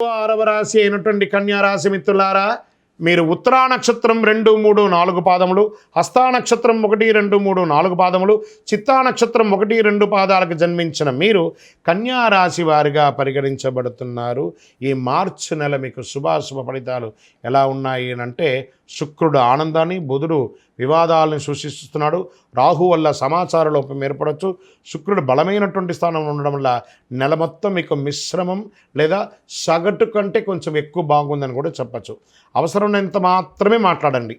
ఆరవ రాశి అయినటువంటి కన్యా రాశి మిత్రులారా మీరు ఉత్తరా నక్షత్రం రెండు మూడు నాలుగు పాదములు హస్తా నక్షత్రం ఒకటి రెండు మూడు నాలుగు పాదములు చిత్తా నక్షత్రం ఒకటి రెండు పాదాలకు జన్మించిన మీరు కన్యా రాశి వారిగా పరిగణించబడుతున్నారు. ఈ మార్చి నెల మీకు శుభాశుభ ఫలితాలు ఎలా ఉన్నాయి అంటే శుక్రుడు ఆనందాన్ని బుధుడు వివాదాలను సూచిస్తున్నాడు. రాహు వల్ల సమాచార లోపం ఏర్పడవచ్చు శుక్రుడు బలమైనటువంటి స్థానంలో ఉండడం వల్ల నెల మొత్తం మీకు మిశ్రమం లేదా సగటు కంటే కొంచెం ఎక్కువ బాగుందని కూడా చెప్పచ్చు. ఉన్నంత మాత్రమే మాట్లాడండి.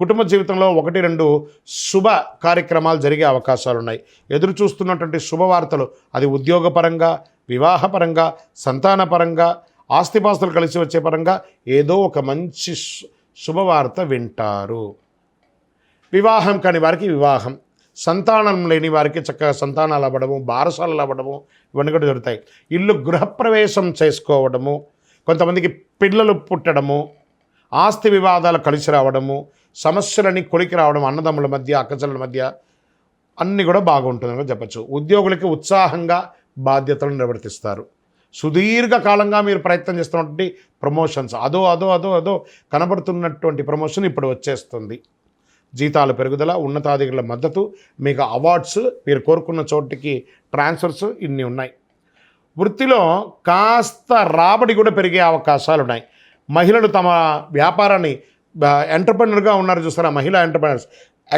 కుటుంబ జీవితంలో ఒకటి రెండు శుభ కార్యక్రమాలు జరిగే అవకాశాలు ఉన్నాయి ఎదురు చూస్తున్నటువంటి శుభవార్తలు అది ఉద్యోగపరంగా వివాహపరంగా సంతానపరంగా ఆస్తిపాస్తులు కలిసి వచ్చే పరంగా ఏదో ఒక మంచి శుభవార్త వింటారు. వివాహం కాని వారికి వివాహం. సంతానం లేని వారికి చక్కగా సంతానాలు అవ్వడము బారసాలు అవ్వడము ఇవన్నీ కూడా జరుగుతాయి. ఇల్లు గృహప్రవేశం చేసుకోవడము కొంతమందికి పిల్లలు పుట్టడము ఆస్తి వివాదాలు కలిసి రావడము సమస్యలని కొలికి రావడం అన్నదమ్ముల మధ్య అక్కచెల్లెల మధ్య అన్నీ కూడా బాగుంటుందని చెప్పచ్చు. ఉద్యోగులకి ఉత్సాహంగా బాధ్యతలను నిర్వర్తిస్తారు. సుదీర్ఘకాలంగా మీరు ప్రయత్నం చేస్తున్నటువంటి ప్రమోషన్స్ అదో అదో అదో అదో కనబడుతున్నటువంటి ప్రమోషన్ ఇప్పుడు వచ్చేస్తుంది. జీతాల పెరుగుదల ఉన్నతాధికారుల మద్దతు మీకు అవార్డ్స్ మీరు కోరుకున్న చోటికి ట్రాన్స్ఫర్స్ ఇన్ని ఉన్నాయి. వృత్తిలో కాస్త రాబడి కూడా పెరిగే అవకాశాలు ఉన్నాయి మహిళలు తమ వ్యాపారాన్ని ఎంటర్ప్రెనర్గా ఉన్నారు చూస్తారా? మహిళా entrepreneurs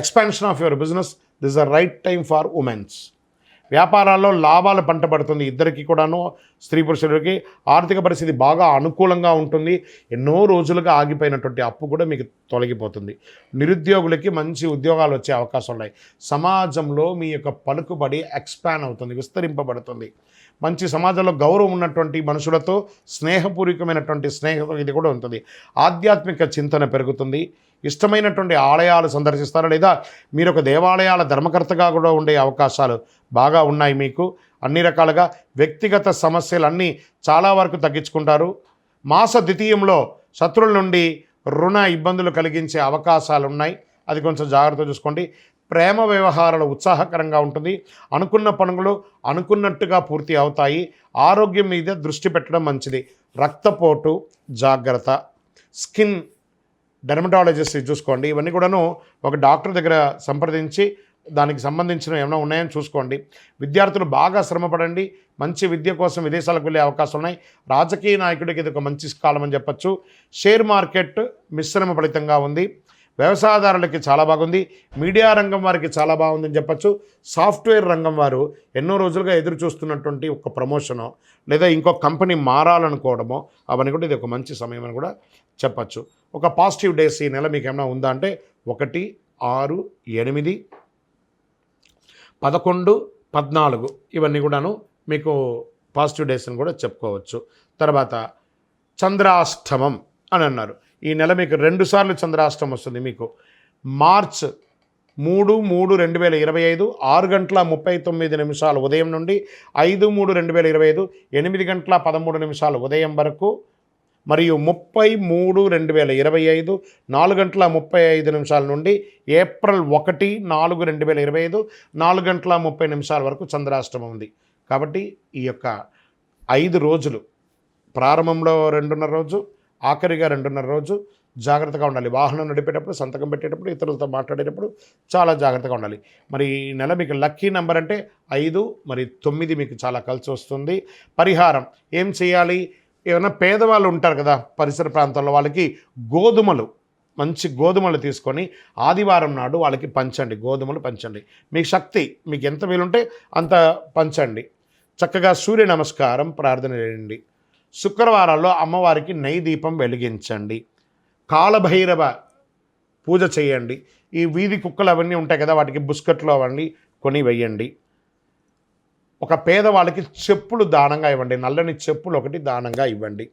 expansion of your business this the right time for women's వ్యాపారాల్లో లాభాలు పంట పడుతుంది ఇద్దరికి కూడాను స్త్రీ పురుషులకి. ఆర్థిక పరిస్థితి బాగా అనుకూలంగా ఉంటుంది. ఎన్నో రోజులుగా ఆగిపోయినటువంటి అప్పు కూడా మీకు తొలగిపోతుంది. నిరుద్యోగులకి మంచి ఉద్యోగాలు వచ్చే అవకాశాలు ఉన్నాయి. సమాజంలో మీ యొక్క పలుకుబడి ఎక్స్పాన్ అవుతుంది విస్తరింపబడుతుంది. మంచి సమాజంలో గౌరవం ఉన్నటువంటి మనుషులతో స్నేహపూర్వకమైనటువంటి స్నేహం ఇది కూడా ఉంటుంది. ఆధ్యాత్మిక చింతన పెరుగుతుంది. ఇష్టమైనటువంటి ఆలయాలు సందర్శిస్తారు లేదా? మీరు ఒక దేవాలయాల ధర్మకర్తగా కూడా ఉండే అవకాశాలు బాగా ఉన్నాయి మీకు. అన్ని రకాలుగా వ్యక్తిగత సమస్యలన్నీ చాలా వరకు తగ్గించుకుంటారు. మాస ద్వితీయంలో శత్రువుల నుండి రుణ ఇబ్బందులు కలిగించే అవకాశాలు ఉన్నాయి అది కొంచెం జాగ్రత్త చూసుకోండి. ప్రేమ వ్యవహారాలు ఉత్సాహకరంగా ఉంటుంది. అనుకున్న పనులు అనుకున్నట్టుగా పూర్తి అవుతాయి. ఆరోగ్యం మీద దృష్టి పెట్టడం మంచిది. రక్తపోటు జాగ్రత్త. స్కిన్ డెర్మటాలజిస్ట్ చూసుకోండి. ఇవన్నీ కూడాను ఒక డాక్టర్ దగ్గర సంప్రదించి దానికి సంబంధించిన ఏమైనా ఉన్నాయని చూసుకోండి. విద్యార్థులు బాగా శ్రమపడండి మంచి విద్య కోసం విదేశాలకు వెళ్ళే అవకాశం ఉన్నాయి. రాజకీయ నాయకుడికి ఇది ఒక మంచి కాలం అని చెప్పచ్చు. షేర్ మార్కెట్ మిశ్రమ ఫలితంగా ఉంది. వ్యవసాయదారులకి చాలా బాగుంది. మీడియా రంగం వారికి చాలా బాగుందని చెప్పచ్చు. సాఫ్ట్వేర్ రంగం వారు ఎన్నో రోజులుగా ఎదురు చూస్తున్నటువంటి ఒక ప్రమోషనో లేదా ఇంకో కంపెనీ మారాలనుకోవడమో అవన్నీ కూడా ఇది ఒక మంచి సమయం అని కూడా చెప్పచ్చు. ఒక పాజిటివ్ డేస్ ఈ నెల మీకు ఏమైనా ఉందా అంటే ఒకటి ఆరు ఎనిమిది పదకొండు పద్నాలుగు ఇవన్నీ కూడాను మీకు పాజిటివ్ డేస్ అని కూడా చెప్పుకోవచ్చు. తర్వాత చంద్రాష్టమం అని అన్నారు. ఈ నెల మీకు రెండుసార్లు చంద్రాష్టం వస్తుంది మీకు. మార్చ్ మూడు మూడు రెండు వేల ఇరవై ఐదు ఆరు గంటల ముప్పై తొమ్మిది నిమిషాలు ఉదయం నుండి ఐదు మూడు రెండు వేల ఇరవై ఐదు ఎనిమిది గంటల పదమూడు నిమిషాలు ఉదయం వరకు మరియు ముప్పై మూడు రెండు వేల ఇరవై ఐదు నాలుగు గంటల ముప్పై ఐదు నిమిషాల నుండి ఏప్రిల్ ఒకటి నాలుగు రెండు వేల ఇరవై ఐదు నాలుగు గంటల ముప్పై నిమిషాల వరకు చంద్రాష్టమం ఉంది. కాబట్టి ఈ యొక్క ఐదు రోజులు ప్రారంభంలో రెండున్నర రోజు ఆఖరిగా రెండున్నర రోజు జాగ్రత్తగా ఉండాలి. వాహనం నడిపేటప్పుడు సంతకం పెట్టేటప్పుడు ఇతరులతో మాట్లాడేటప్పుడు చాలా జాగ్రత్తగా ఉండాలి. మరి ఈ నెల మీకు లక్కీ నెంబర్ అంటే ఐదు మరి తొమ్మిది మీకు చాలా కలిసి వస్తుంది. పరిహారం ఏం చేయాలి? ఏమైనా పేదవాళ్ళు ఉంటారు కదా పరిసర ప్రాంతాల్లో వాళ్ళకి గోధుమలు మంచి గోధుమలు తీసుకొని ఆదివారం నాడు వాళ్ళకి పంచండి గోధుమలు పంచండి. మీకు శక్తి మీకు ఎంత వీలుంటే అంత పంచండి. చక్కగా సూర్య నమస్కారం ప్రార్థన చేయండి. శుక్రవారాల్లో అమ్మవారికి నెయ్యి దీపం వెలిగించండి. కాలభైరవ పూజ చేయండి. ఈ వీధి కుక్కలు అవన్నీ ఉంటాయి కదా వాటికి బుస్కెట్లు అవన్నీ కొని వెయ్యండి ఒక పేదవాళ్ళకి చెప్పులు దానంగా ఇవ్వండి. నల్లని చెప్పులు ఒకటి దానంగా ఇవ్వండి.